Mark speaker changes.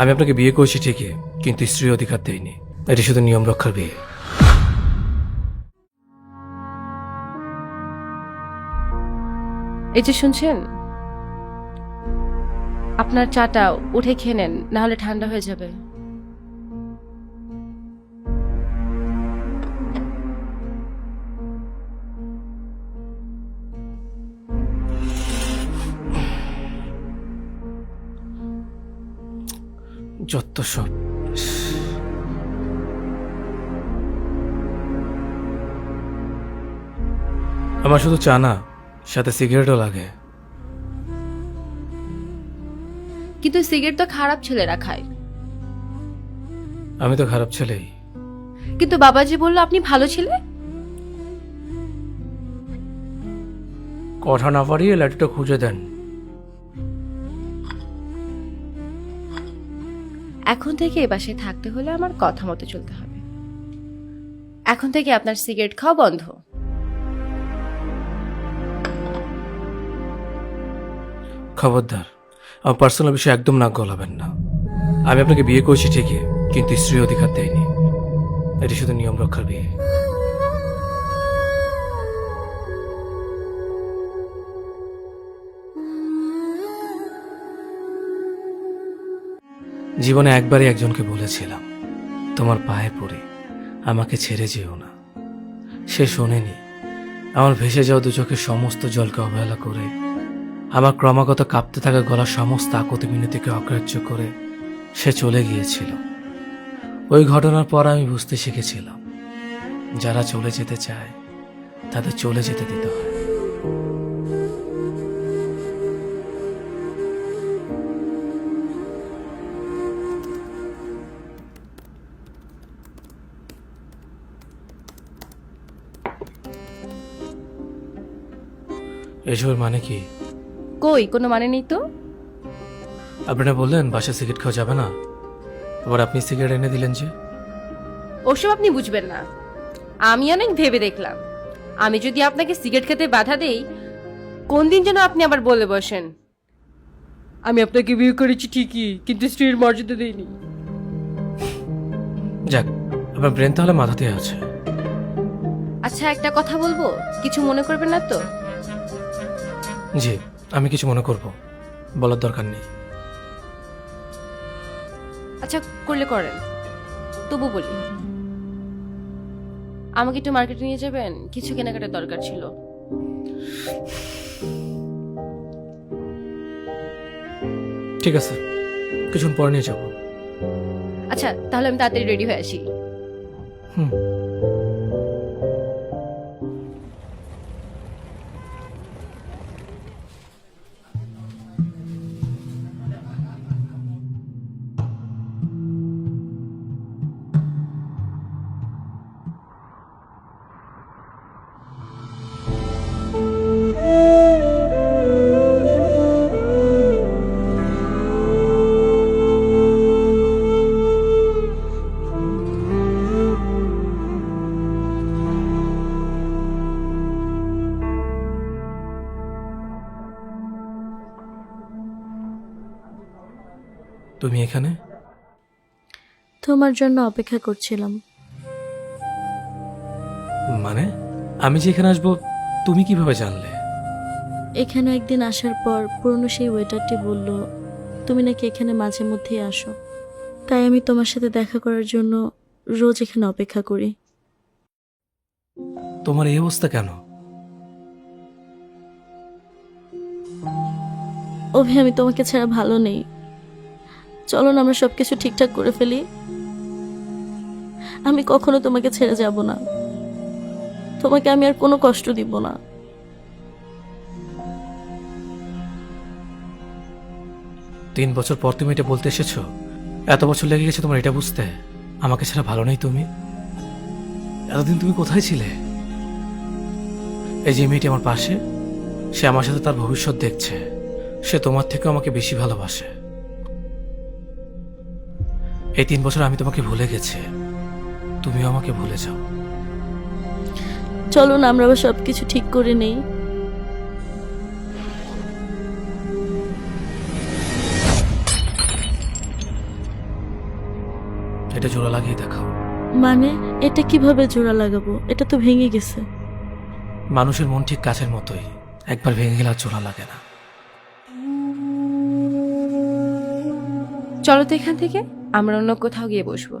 Speaker 1: আমি আপনাকে বিয়ে করেছি ঠিকই, কিন্তু স্ত্রী অধিকার দেয়নি এটি শুধু নিয়ম রক্ষার বিয়ে।
Speaker 2: এই যে শুনছেন? আপনার চাটা উঠে খেয়ে নেন, না হলে ঠান্ডা হয়ে যাবে।
Speaker 1: যত সব আমার শুধু চা না সাথে সিগারেটও লাগে।
Speaker 2: কিন্তু সিগারেট তো খারাপ ছেলেরা খায়।
Speaker 1: আমি তো খারাপ ছেলেই।
Speaker 2: কিন্তু বাবাজি বলল আপনি ভালো ছেলে?
Speaker 1: কথা না পারিয়ে লাঠিটা খুঁজে দেন।
Speaker 2: এখন থেকে এ বাসায় থাকতে হলে আমার কথা মতো চলতে হবে। এখন থেকে আপনার সিগারেট খাওয়া বন্ধ।
Speaker 1: খবরদার, আমার পার্সোনাল বিষয়ে একদম নাক গলাবেন না। আমি আপনাকে বিয়ে করেছি ঠিকই, কিন্তু স্ত্রী অধিকার দেয়নি। এটি শুধু নিয়ম রক্ষার বিয়ে। জীবনে একবারই একজনকে বলেছিলাম, তোমার পায়ে পড়ে, আমাকে ছেড়ে যেও না। সে শোনেনি। আমার ভেসে যাওয়া দু চোখের সমস্ত জলকে অবহেলা করে, আমার ক্রমাগত কাঁপতে থাকা গলার সমস্ত আকতি মিনতিকে অগ্রাহ্য করে সে চলে গিয়েছিল। ওই ঘটনার পর আমি বুঝতে শিখেছিলাম, যারা চলে যেতে চায়, তাদের চলে যেতে দিতে হয়। এসবের মানে কি?
Speaker 2: কই কোনো মানে নেই তো?
Speaker 1: আপনারা বললেন বাসায় সিগারেট খাওয়া যাবে না? আবার আপনি সিগারেট এনে দিলেন যে?
Speaker 2: ওসব আপনি বুঝবেন না। আমি অনেক ভেবে দেখলাম। আমি যদি আপনাকে সিগারেট খেতে বাধা দেই কোন দিন যেন আপনি আবার বলে বসেন? আমি আপনাকে বিয়ে করেছি ঠিকই কিন্তু স্ত্রীর মর্যাদা দেইনি।
Speaker 1: যাক আপনার ব্রেন তাহলে মাথাতে আছে।
Speaker 2: আচ্ছা একটা কথা বলব? কিছু মনে করবেন না তো?
Speaker 1: জি আমি কিছু মনে করব। বলার দরকার নেই।
Speaker 2: আচ্ছা করলে করেন। তবু বলি। আমাকে একটু মার্কেটে নিয়ে যাবেন? কিছু কেনাকাটার দরকার ছিল।
Speaker 1: ঠিক আছে কিছুক্ষণ পরে নিয়ে যাব।
Speaker 2: আচ্ছা তাহলে আমি তাড়াতাড়ি রেডি হয়ে আসি।
Speaker 1: হুম। তুমি এখানে?
Speaker 3: তোমার জন্য অপেক্ষা করছিলাম।
Speaker 1: মানে? আমি যে এখানে আসব তুমি কীভাবে জানলে?
Speaker 3: এখানে একদিন আসার পর পুরনো সেই ওয়েটারটি বলল তুমি নাকি এখানে মাঝে মধ্যেই আসো। তাই আমি তোমার সাথে দেখা করার জন্য রোজ এখানে অপেক্ষা করি।
Speaker 1: তোমার এই অবস্থা কেন?
Speaker 3: অভি আমি তোমাকে ছাড়া ভালো নেই। চলো না আমরা সবকিছু ঠিকঠাক করে ফেলি। আমি কখনো তোমাকে ছেড়ে যাব না। তোমাকে আমি আর কোনো কষ্ট দিব না।
Speaker 1: তিন বছর পর তুমি এটা বলতে এসেছ? এত বছর লেগে গেছে তোমার এটা বুঝতে? আমাকে ছাড়া ভালো নেই তুমি? এতদিন তুমি কোথায় ছিলে? এই যে মেয়েটি আমার পাশে, সে আমার সাথে তার ভবিষ্যৎ দেখছে। সে তোমার থেকে আমাকে বেশি ভালোবাসে। এই তিন বছর আমি তোমাকে ভুলে গেছি। তুমিও আমাকে ভুলে যাও।
Speaker 3: চলো না আমরা সব কিছু ঠিক করে নেই।
Speaker 1: এটা জোড়া লাগিয়ে দেখাও।
Speaker 3: মানে এটা কীভাবে জোড়া লাগাবো? এটা তো ভেঙে গেছে।
Speaker 1: মানুষের মন ঠিক কাছের মতোই। একবার ভেঙে গেলে আর জোড়া লাগে না।
Speaker 2: চলো তো এখান থেকে। আমরা অন্য কোথাও গিয়ে বসবো।